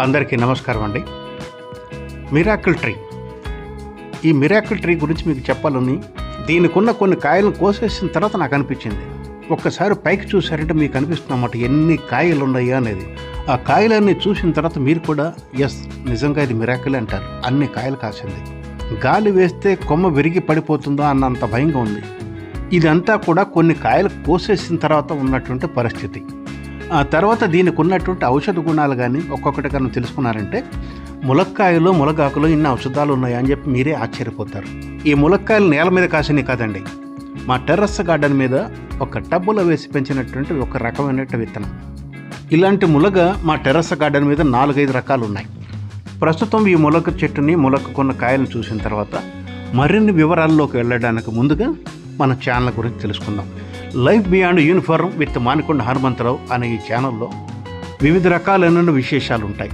అందరికీ నమస్కారం అండి. Miracle tree. ఈ మిరాకిల్ ట్రీ గురించి మీకు చెప్పాలని దీనికున్న కొన్ని కాయలను కోసేసిన తర్వాత నాకు అనిపించింది. ఒక్కసారి పైకి చూసారంటే మీకు అనిపిస్తున్నమాట ఎన్ని కాయలు ఉన్నాయా అనేది. ఆ కాయలన్నీ చూసిన తర్వాత మీరు కూడా ఎస్ నిజంగా ఇది మిరాకిల్ అంటారు. అన్ని కాయలు కాసింది. గాలి వేస్తే కొమ్మ విరిగి పడిపోతుందో అన్నంత భయంగా ఉంది. ఇదంతా కూడా కొన్ని కాయలు కోసేసిన తర్వాత ఉన్నటువంటి పరిస్థితి. ఆ తర్వాత దీనికి ఉన్నటువంటి ఔషధ గుణాలు కానీ ఒక్కొక్కటి కానీ తెలుసుకున్నారంటే ములక్కాయలో ములగాకులో ఇన్ని ఔషధాలు ఉన్నాయా అని చెప్పి మీరే ఆశ్చర్యపోతారు. ఈ ములక్కాయలు నేల మీద కాసినవి కాదండి. మా టెర్రస్ గార్డెన్ మీద ఒక టబ్బులో వేసి పెంచినటువంటి ఒక రకమైన విత్తనం. ఇలాంటి ములగ మా టెర్రస్ గార్డెన్ మీద నాలుగైదు రకాలు ఉన్నాయి ప్రస్తుతం ఈ ములక చెట్టుని ములక్కున్న కాయలను చూసిన తర్వాత మరిన్ని వివరాల్లోకి వెళ్ళడానికి ముందుగా మన ఛానల్ గురించి తెలుసుకుందాం. Life beyond uniform with Manikonda Hanumantharao అనే ఈ ఛానల్లో వివిధ రకాలైన విశేషాలు ఉంటాయి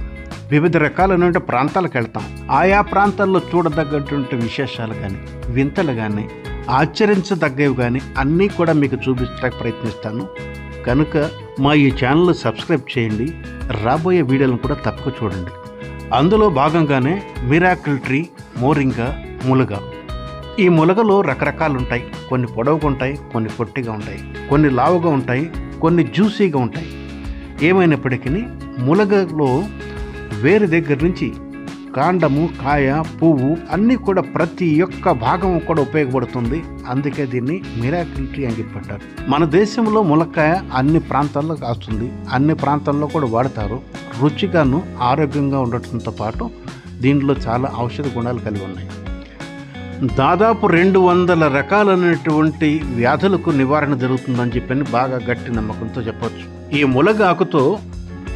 వివిధ రకాలైన ప్రాంతాలకు వెళ్తాం. ఆయా ప్రాంతాల్లో చూడదగ్గటువంటి విశేషాలు కానీ వింతలు కానీ ఆచరించదగ్గవి కానీ అన్నీ కూడా మీకు చూపించడానికి ప్రయత్నిస్తాను. కనుక మా ఈ ఛానల్ సబ్స్క్రైబ్ చేయండి. రాబోయే వీడియోలను కూడా తప్పక చూడండి. అందులో భాగంగానే మిరాకిల్ ట్రీ మోరింగా ములగ ఈ ములగలో రకరకాలు ఉంటాయి కొన్ని పొడవుగా ఉంటాయి కొన్ని పొట్టిగా ఉంటాయి. కొన్ని లావుగా ఉంటాయి కొన్ని జ్యూసీగా ఉంటాయి. ఏమైనప్పటికీ ములగలో వేరు దగ్గర నుంచి కాండము కాయ పువ్వు అన్నీ కూడా ప్రతి ఒక్క భాగం కూడా ఉపయోగపడుతుంది. అందుకే దీన్ని మిరాకిల్ ట్రీ అని చెప్పంటారు. మన దేశంలో ములక్కాయ అన్ని ప్రాంతాల్లో కాస్తుంది. అన్ని ప్రాంతాల్లో కూడా వాడతారు. రుచిగాను ఆరోగ్యంగా ఉండటంతో పాటు దీంట్లో చాలా ఔషధ గుణాలు కలిగి ఉన్నాయి. దాదాపు రెండు వందల రకాలైనటువంటి వ్యాధులకు నివారణ జరుగుతుందని చెప్పని బాగా గట్టి నమ్మకంతో చెప్పచ్చు. ఈ ములగాకుతో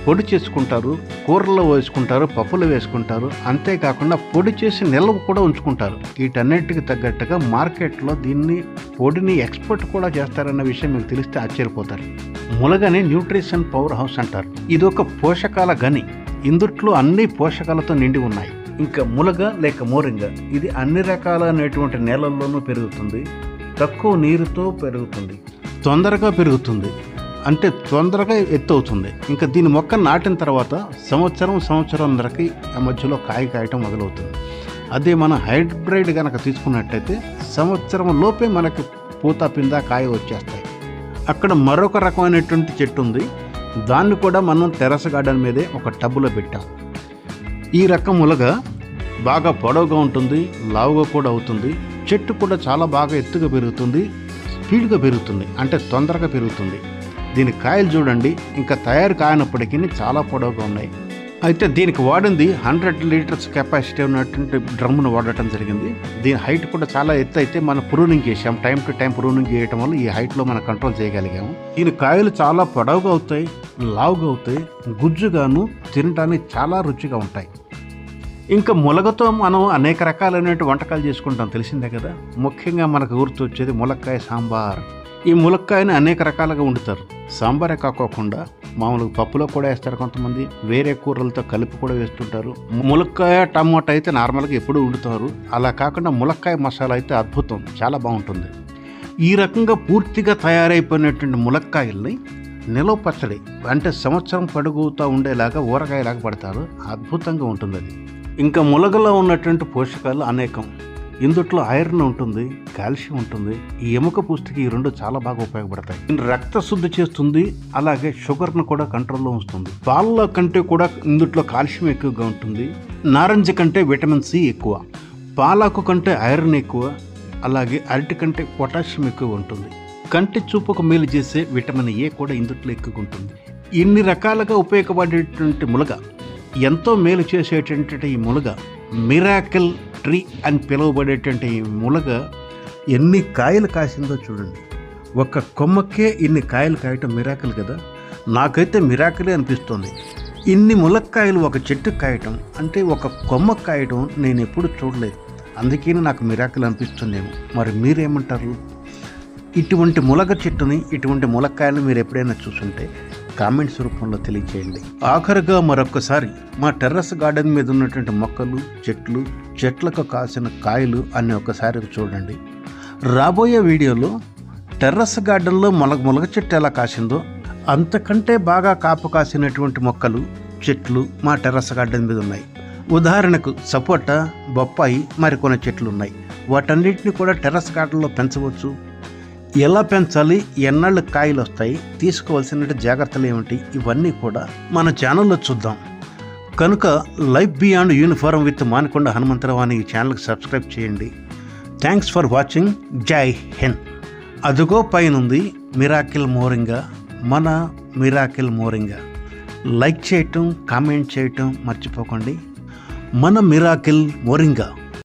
పొడి చేసుకుంటారు కూరలో వేసుకుంటారు పప్పులు వేసుకుంటారు అంతేకాకుండా పొడి చేసి నిల్వ కూడా ఉంచుకుంటారు. వీటన్నిటికి తగ్గట్టుగా మార్కెట్లో దీన్ని పొడిని ఎక్స్పోర్ట్ కూడా చేస్తారన్న విషయం మీకు తెలిస్తే ఆశ్చర్యపోతారు. ములగని న్యూట్రిషన్ పవర్ హౌస్ అంటారు. ఇది ఒక పోషకాల గని. ఇందుట్లో అన్ని పోషకాలతో నిండి ఉన్నాయి. ఇంకా ములగ లేక మోరింగ. ఇది అన్ని రకాలైనటువంటి నేలల్లోనూ పెరుగుతుంది. తక్కువ నీరుతో పెరుగుతుంది. తొందరగా పెరుగుతుంది. అంటే తొందరగా ఎత్తు అవుతుంది ఇంకా దీని మొక్క నాటిన తర్వాత సంవత్సరం సంవత్సరంన్నరకి ఆ మధ్యలో కాయ కాయటం మొదలవుతుంది. అదే మన హైబ్రిడ్ కనుక తీసుకున్నట్టయితే సంవత్సరం లోపే మనకి పూత పింద కాయ వచ్చేస్తాయి. అక్కడ మరొక రకమైనటువంటి చెట్టు ఉంది. దాన్ని కూడా మనం టెరస్ గార్డెన్ మీదే ఒక టబ్బులో పెట్టాం. ఈ రకం ములగ బాగా పొడవుగా ఉంటుంది లావుగా కూడా అవుతుంది. చెట్టు కూడా చాలా బాగా ఎత్తుగా పెరుగుతుంది స్పీడ్గా పెరుగుతుంది అంటే తొందరగా పెరుగుతుంది. దీని కాయలు చూడండి ఇంకా తయారు కాయనప్పటికీ చాలా పొడవుగా ఉన్నాయి. అయితే దీనికి వాడింది హండ్రెడ్ లీటర్స్ కెపాసిటీ ఉన్నటువంటి డ్రమ్మును వాడటం జరిగింది. దీని హైట్ కూడా చాలా ఎత్తు అయితే మనం ప్రూనింగ్ చేసాం టైం టు టైం ప్రూనింగ్ చేయటం వల్ల ఈ హైట్లో మనం కంట్రోల్ చేయగలిగాము. దీని కాయలు చాలా పొడవుగా అవుతాయి లావుగా అవుతాయి గుజ్జుగాను తినడానికి చాలా రుచిగా ఉంటాయి. ఇంకా ములగతో మనం అనేక రకాలైనటువంటి వంటకాలు చేసుకుంటాం తెలిసిందే కదా? ముఖ్యంగా మనకు గుర్తొచ్చేది ములక్కాయ సాంబార్. ఈ ములక్కాయని అనేక రకాలుగా వండుతారు. సాంబారే కాకోకుండా మామూలుగా పప్పులో కూడా వేస్తారు కొంతమంది వేరే కూరలతో కలిపి కూడా వేస్తుంటారు. ములక్కాయ టమాటా అయితే నార్మల్గా ఎప్పుడూ వండుతారు. అలా కాకుండా ములక్కాయ మసాలా అయితే అద్భుతం చాలా బాగుంటుంది. ఈ రకంగా పూర్తిగా తయారైపోయినటువంటి ములక్కాయల్ని నిలవ పచ్చడి అంటే సంవత్సరం పడుగుతూ ఉండేలాగా ఊరగాయలాగా పడతారు. అద్భుతంగా ఉంటుంది అది ఇంకా ములగలో ఉన్నటువంటి పోషకాలు అనేకం. ఇందుట్లో ఐరన్ ఉంటుంది కాల్షియం ఉంటుంది. ఈ ఎముక పుష్టికి ఈ రెండు చాలా బాగా ఉపయోగపడతాయి. రక్త శుద్ధి చేస్తుంది అలాగే షుగర్ను కూడా కంట్రోల్లో ఉంచుతుంది. పాలలో కంటే కూడా ఇందుట్లో కాల్షియం ఎక్కువగా ఉంటుంది. నారింజ కంటే విటమిన్ సి ఎక్కువ. పాలాకు కంటే ఐరన్ ఎక్కువ. అలాగే అరటి కంటే పొటాషియం ఎక్కువ ఉంటుంది. కంటి చూపుకు మేలు చేసే విటమిన్ ఏ కూడా ఇందుట్లో ఎక్కువగా ఉంటుంది. ఇన్ని రకాలుగా ఉపయోగపడేటువంటి ములగ ఎంతో మేలు చేసేటటువంటి ఈ ములగ మిరాకిల్ ట్రీ అని పిలువబడేటువంటి ఈ ములగ ఎన్ని కాయలు కాసిందో చూడండి. ఒక కొమ్మకే ఇన్ని కాయలు కాయటం మిరాకిల్ కదా? నాకైతే మిరాకిలే అనిపిస్తుంది. ఇన్ని ములక్కాయలు ఒక చెట్టు కాయటం అంటే ఒక కొమ్మ కాయటం నేను ఎప్పుడు చూడలేదు. అందుకని నాకు మిరాకిల్ అనిపిస్తుందేమో. మరి మీరేమంటారు? ఇటువంటి ములగ చెట్టుని ఇటువంటి ములక్కాయలు మీరు ఎప్పుడైనా చూసుంటే కామెంట్స్ రూపంలో తెలియచేయండి. ఆఖరిగా మరొకసారి మా టెర్రస్ గార్డెన్ మీద ఉన్నటువంటి మొక్కలు చెట్లు చెట్లకు కాసిన కాయలు అనే ఒకసారి చూడండి. రాబోయే వీడియోలో టెర్రస్ గార్డెన్లో మొలగ మొలగ చెట్టు ఎలా కాసిందో అంతకంటే బాగా కాపు కాసినటువంటి మొక్కలు చెట్లు మా టెర్రస్ గార్డెన్ మీద ఉన్నాయి. ఉదాహరణకు సపోటా బొప్పాయి మరికొన్ని చెట్లు ఉన్నాయి వాటన్నిటిని కూడా టెర్రస్ గార్డెన్లో పెంచవచ్చు. ఎలా పెంచాలి ఎన్నాళ్ళు కాయలు వస్తాయి తీసుకోవాల్సిన జాగ్రత్తలు ఏమిటి ఇవన్నీ కూడా మన ఛానల్లో చూద్దాం. కనుక life beyond uniform with Manakonda Hanumantharao అనే ఈ ఛానల్కి సబ్స్క్రైబ్ చేయండి. Thanks for watching. జై హింద్. అదుగో పైనుంది మిరాకిల్ మోరింగా మన మిరాకిల్ మోరింగా. లైక్ చేయటం కామెంట్ చేయటం మర్చిపోకండి. మన మిరాకిల్ మోరింగా.